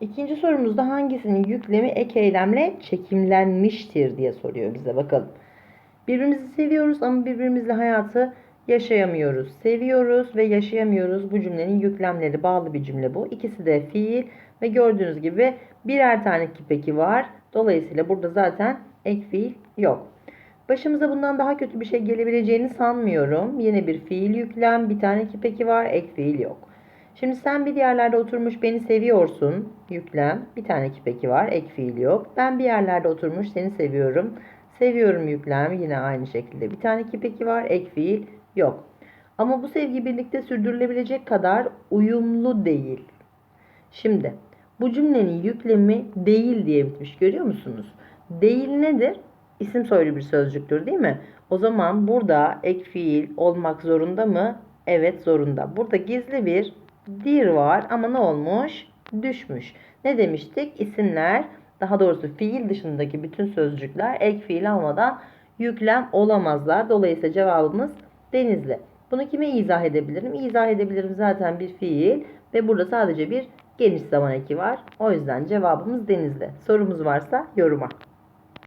İkinci sorumuzda hangisinin yüklemi ek eylemle çekimlenmiştir diye soruyor bize bakalım. Birbirimizi seviyoruz ama birbirimizle hayatı yaşayamıyoruz. Seviyoruz ve yaşayamıyoruz. Bu cümlenin yüklemleri bağlı bir cümle bu. İkisi de fiil ve gördüğünüz gibi birer tane kipeki var. Dolayısıyla burada zaten ek fiil yok. Başımıza bundan daha kötü bir şey gelebileceğini sanmıyorum. Yine bir fiil yüklem, bir tane kipeki var, ek fiil yok. Şimdi sen bir yerlerde oturmuş beni seviyorsun. Yüklem. Bir tane kipeki var. Ek fiil yok. Ben bir yerlerde oturmuş seni seviyorum. Seviyorum yüklem. Yine aynı şekilde. Bir tane kipeki var. Ek fiil yok. Ama bu sevgi birlikte sürdürülebilecek kadar uyumlu değil. Şimdi bu cümlenin yüklemi değil diye bitmiş. Görüyor musunuz? Değil nedir? İsim soylu bir sözcüktür değil mi? O zaman burada ek fiil olmak zorunda mı? Evet zorunda. Burada gizli bir dir var ama ne olmuş? Düşmüş. Ne demiştik? İsimler daha doğrusu fiil dışındaki bütün sözcükler ek fiil almadan yüklem olamazlar. Dolayısıyla cevabımız denizli. Bunu kime izah edebilirim? İzah edebilirim zaten bir fiil ve burada sadece bir geniş zaman eki var. O yüzden cevabımız denizli. Sorumuz varsa yoruma.